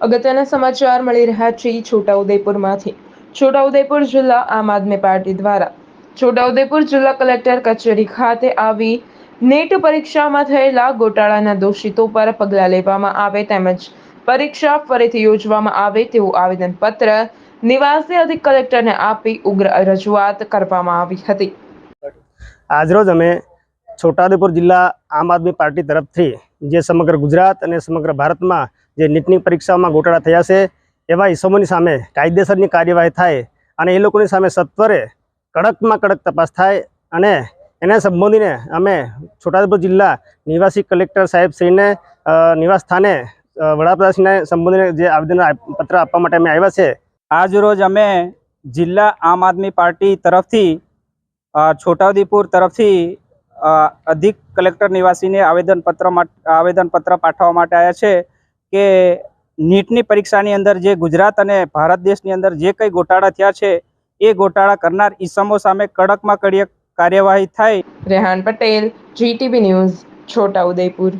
અગત્યના સમાચાર મળી રહ્યા છે છોટાઉદેપુરમાંથી. છોટાઉદેપુર જિલ્લા આમ આદમી પાર્ટી દ્વારા. છોટાઉદેપુર જિલ્લા કલેક્ટર કચેરી ખાતે આવી નેટ પરીક્ષામાં થયેલા ગોટાળાના દોષિતો પર પગલાં લેવામાં આવે તેમજ પરીક્ષા ફરીથી યોજવામાં આવે તેવું આવેદનપત્ર નિવાસી અધિક કલેક્ટરને આપી ઉગ્ર રજૂઆત કરવામાં આવી હતી. આજરોજ અમે છોટાઉદેપુર જિલ્લા આમ આદમી પાર્ટી તરફથી જે સમગ્ર ગુજરાત અને સમગ્ર ભારતમાં જે નીટની પરીક્ષામાં ગોટાળા થયા છે, એવા ઇસમોની સામે કાયદેસરની કાર્યવાહી થાય અને એ લોકોની સામે સત્વરે કડકમાં કડક તપાસ થાય અને એને સંબોધીને અમે છોટાઉદેપુર જિલ્લા નિવાસી કલેક્ટર સાહેબ શ્રીને નિવાસ સ્થાને વડાપ્રધાનશ્રીને સંબોધીને જે આવેદન પત્ર આપવા માટે અમે આવ્યા છે. આજ રોજ અમે જિલ્લા આમ આદમી પાર્ટી તરફથી છોટાઉદેપુર તરફથી અધિક કલેક્ટર નિવાસીને આવેદનપત્ર આવેદનપત્ર પાઠવવા માટે આવ્યા છે કે નીટની પરીક્ષાની અંદર જે ગુજરાત અને ભારત દેશની અંદર જે કંઈ ગોટાળા થયા છે, એ ગોટાળા કરનાર ઈસમો સામે કડકમાં કડક કાર્યવાહી થાય. Rehan Patel, GTV news Chhotaudepur